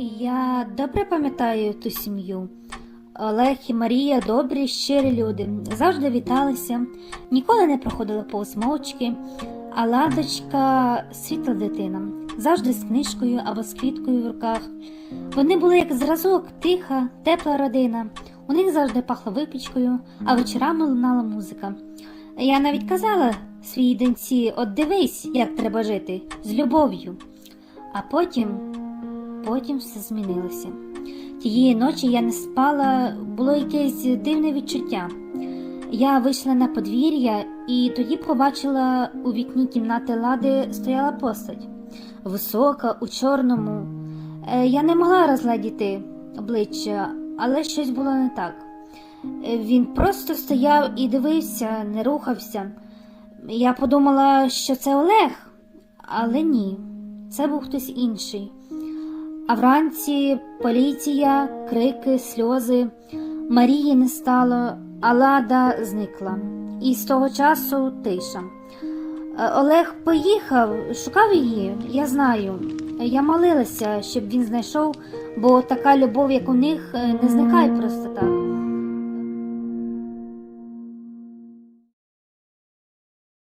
Я добре пам'ятаю ту сім'ю. Олег і Марія добрі, щирі люди, завжди віталися, ніколи не проходили повз мовчки, а ладочка світла дитина, завжди з книжкою або з квіткою в руках. Вони були як зразок, тиха, тепла родина. У них завжди пахло випічкою, а вечорами лунала музика. Я навіть казала своїй доньці: от дивись, як треба жити, з любов'ю. А потім Потім все змінилося. Тієї ночі я не спала, було якесь дивне відчуття. Я вийшла на подвір'я і тоді побачила у вікні кімнати лади стояла постать. Висока, у чорному. Е, Я не могла розгледіти обличчя, але щось було не так. Е, Він просто стояв і дивився, не рухався. Я подумала, що це Олег, але ні, це був хтось інший. А вранці поліція, крики, сльози. Марії не стало, а лада зникла. І з того часу тиша. Е, Олег поїхав, шукав її, я знаю. Я молилася, щоб він знайшов, бо така любов, як у них, е, не зникає просто так.